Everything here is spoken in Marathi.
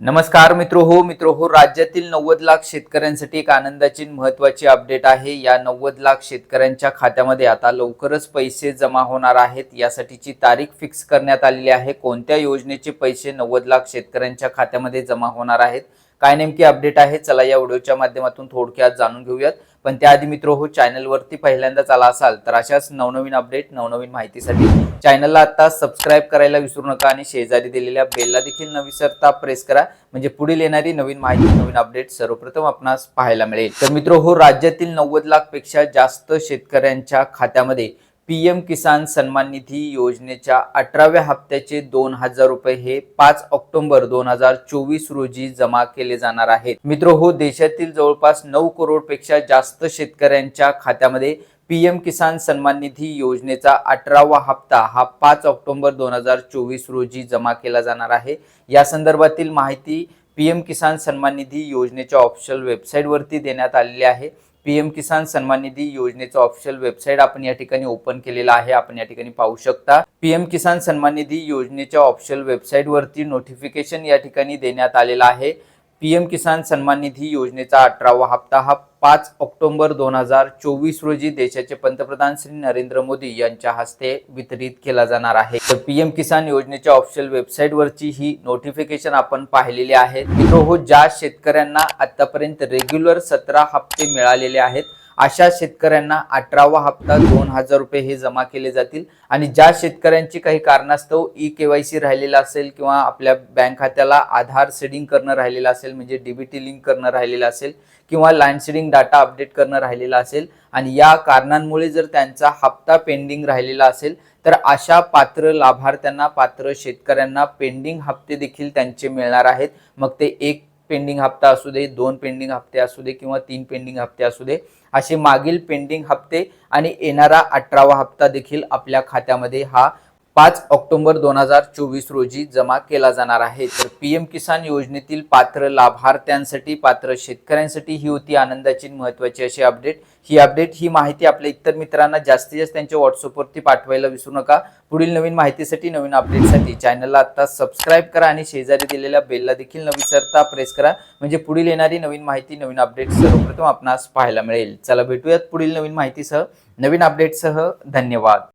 नमस्कार मित्र हो मित्र हो राज्यातील नव्वद लाख शेतकऱ्यांसाठी एक आनंदाची महत्वाची अपडेट आहे. या नव्वद लाख शेतकऱ्यांच्या खात्यामध्ये आता लवकरच पैसे जमा होणार आहेत. यासाठीची तारीख फिक्स करण्यात आलेली आहे. कोणत्या योजनेचे पैसे नव्वद लाख शेतकऱ्यांच्या खात्यामध्ये जमा होणार आहेत? काय नेमकी अपडेट आहे? चला या व्हिडिओच्या माध्यमातून थोडक्यात जाणून घेऊयात. पण त्याआधी मित्र हो चॅनलवरती पहिल्यांदाच आला असाल तर अशाच नवनवीन अपडेट नवनवीन माहितीसाठी चॅनलला आता सबस्क्राईब करायला विसरू नका आणि शेजारी दिलेल्या बेलला देखील न विसरता प्रेस करा. म्हणजे पुढील येणारी नवीन माहिती नवीन अपडेट सर्वप्रथम आपणास पाहायला मिळेल. तर मित्र हो राज्यातील नव्वद लाखपेक्षा जास्त शेतकऱ्यांच्या खात्यामध्ये पीएम किसान सन्मान निधी योजनेच्या अठराव्या हप्त्याचे दोन हजार रुपये हे पाच ऑक्टोबर दोन हजार चोवीस रोजी जमा केले जाणार आहेत. मित्र हो देशातील जवळपास नऊ करोडपेक्षा जास्त शेतकऱ्यांच्या खात्यामध्ये पीएम किसान सन्मान निधी योजनेचा अठरावा हप्ता हा पाच ऑक्टोबर दोन हजार चोवीस रोजी जमा केला जाणार आहे. या संदर्भातील माहिती पीएम किसान सन्मान निधी योजनेच्या ऑफिशियल वेबसाईटवरती देण्यात आलेली आहे. पीएम किसान सन्मान निधी योजनेचं ऑफिशियल वेबसाईट आपण या ठिकाणी ओपन केलेलं आहे. आपण या ठिकाणी पाहू शकता. पीएम किसान सन्मान निधी योजनेच्या ऑफिशियल वेबसाईटवरती नोटिफिकेशन या ठिकाणी देण्यात आलेलं आहे. पीएम किसान सन्मान निधी योजनेचा अठरावा हप्ता हा पाच ऑक्टोबर दोन हजार चोवीस रोजी देशाचे पंतप्रधान श्री नरेंद्र मोदी यांच्या हस्ते वितरित केला जाणार आहे. तर पीएम किसान योजनेच्या ऑफिशियल वेबसाईटवरची ही नोटिफिकेशन आपण पाहिलेली आहे. मित्र हो ज्या शेतकऱ्यांना आतापर्यंत रेग्युलर सतरा हप्ते मिळालेले आहेत अशा शेतकऱ्यांना अठरावा हप्ता दोन हजार रुपये हे जमा केले जातील. आणि ज्या शेतकऱ्यांची काही कारणास्तव ई केवायसी राहिलेला असेल किंवा आपल्या बँक खात्याला आधार सेडिंग करणं राहिलेलं असेल म्हणजे डीबीटी लिंक करणं राहिलेलं असेल किंवा लँड सेडिंग डाटा अपडेट करणं राहिलेला असेल आणि या कारणांमुळे जर त्यांचा हप्ता पेंडिंग राहिलेला असेल तर अशा पात्र लाभार्थ्यांना पात्र शेतकऱ्यांना पेंडिंग हप्ते देखील त्यांचे मिळणार आहेत. मग ते एक पेंडिंग हप्ता असू दे दोन पेंडिंग हप्ते असू दे किंवा तीन पेंडिंग हप्ते असू दे असे मागील पेंडिंग हप्ते आणि येणारा अठरावा हप्ता देखील आपल्या खात्यामध्ये हा पाच ऑक्टोबर दोन हजार चोवीस रोजी जमा केला जाणार आहे. तर पी एम किसान योजनेतील पात्र लाभार्थ्यांसाठी पात्र शेतकऱ्यांसाठी ही होती आनंदाची महत्वाची अशी अपडेट. ही अपडेट ही माहिती आपल्या इतर मित्रांना जास्तीत जास्त त्यांच्या व्हॉट्सअपवरती पाठवायला विसरू नका. पुढील नवीन माहितीसाठी नवीन अपडेटसाठी चॅनलला आता सबस्क्राईब करा आणि शेजारी दिलेल्या बेलला देखील न विसरता प्रेस करा. म्हणजे पुढील येणारी नवीन माहिती नवीन अपडेट सर्वप्रथम आपणास पाहायला मिळेल. चला भेटूयात पुढील नवीन माहितीसह. नवीन अपडेटसह धन्यवाद.